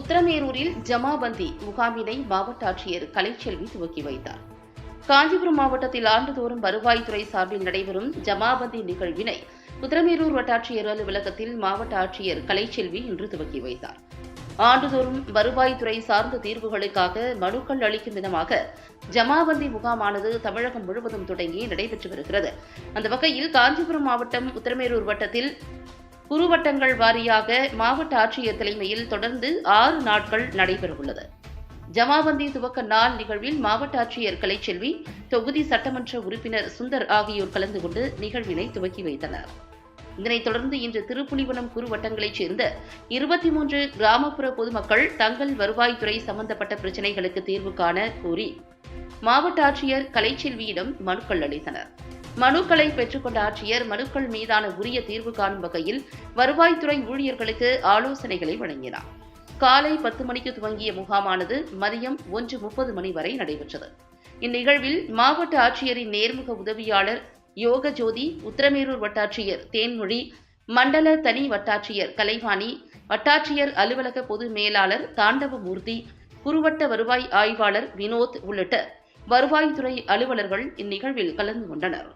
உத்தரமேரூரில் ஜமாபந்தி முகாமினை மாவட்ட ஆட்சியர் கலைச்செல்வி துவக்கி வைத்தார். காஞ்சிபுரம் மாவட்டத்தில் ஆண்டுதோறும் வருவாய்த்துறை சார்பில் நடைபெறும் ஜமாபந்தி நிகழ்வினை உத்தரமேரூர் வட்டாட்சியர் அலுவலகத்தில் மாவட்ட ஆட்சியர் கலைச்செல்வி இன்று துவக்கி வைத்தார். ஆண்டுதோறும் வருவாய்த்துறை சார்ந்த தீர்வுகளுக்காக மனுக்கள் அளிக்கும் விதமாக ஜமாபந்தி முகாமானது தமிழகம் முழுவதும் தொடங்கி நடைபெற்று வருகிறது. அந்த வகையில் காஞ்சிபுரம் மாவட்டம் உத்தரமேரூர் வட்டத்தில் குறுவட்டங்கள் வாரியாக மாவட்ட ஆட்சியர் தலைமையில் தொடர்ந்து ஆறு நாட்கள் நடைபெறவுள்ளது. ஜமாபந்தி துவக்க நாள் நிகழ்வில் மாவட்ட ஆட்சியர் கலைச்செல்வி தொகுதி சட்டமன்ற உறுப்பினர் சுந்தர் ஆகியோர் கலந்து கொண்டு நிகழ்வினை துவக்கி வைத்தனர். இதனைத் தொடர்ந்து இன்று திருப்புலிவனம் குறுவட்டங்களைச் சேர்ந்த இருபத்தி மூன்று கிராமப்புற பொதுமக்கள் தங்கள் வருவாய்த்துறை சம்பந்தப்பட்ட பிரச்சினைகளுக்கு தீர்வு காண கோரி மாவட்ட ஆட்சியர் கலைச்செல்வியிடம் மனுக்கள் அளித்தனர். மனுக்களை பெற்றுக்கொண்ட ஆட்சியர் மனுக்கள் மீதான உரிய தீர்வு காணும் வகையில் வருவாய்த்துறை ஊழியர்களுக்கு ஆலோசனைகளை வழங்கினார். காலை பத்து மணிக்கு துவங்கிய முகாமானது மதியம் ஒன்று முப்பது மணி வரை நடைபெற்றது. இந்நிகழ்வில் மாவட்ட ஆட்சியரின் நேர்முக உதவியாளர் யோக ஜோதி உத்தரமேரூர் வட்டாட்சியர் தேன்மொழி மண்டல தனி வட்டாட்சியர் கலைவாணி வட்டாட்சியர் அலுவலக பொது மேலாளர் தாண்டவமூர்த்தி குறுவட்ட வருவாய் ஆய்வாளர் வினோத் உள்ளிட்ட வருவாய்த்துறை அலுவலர்கள் இந்நிகழ்வில் கலந்து கொண்டனர்.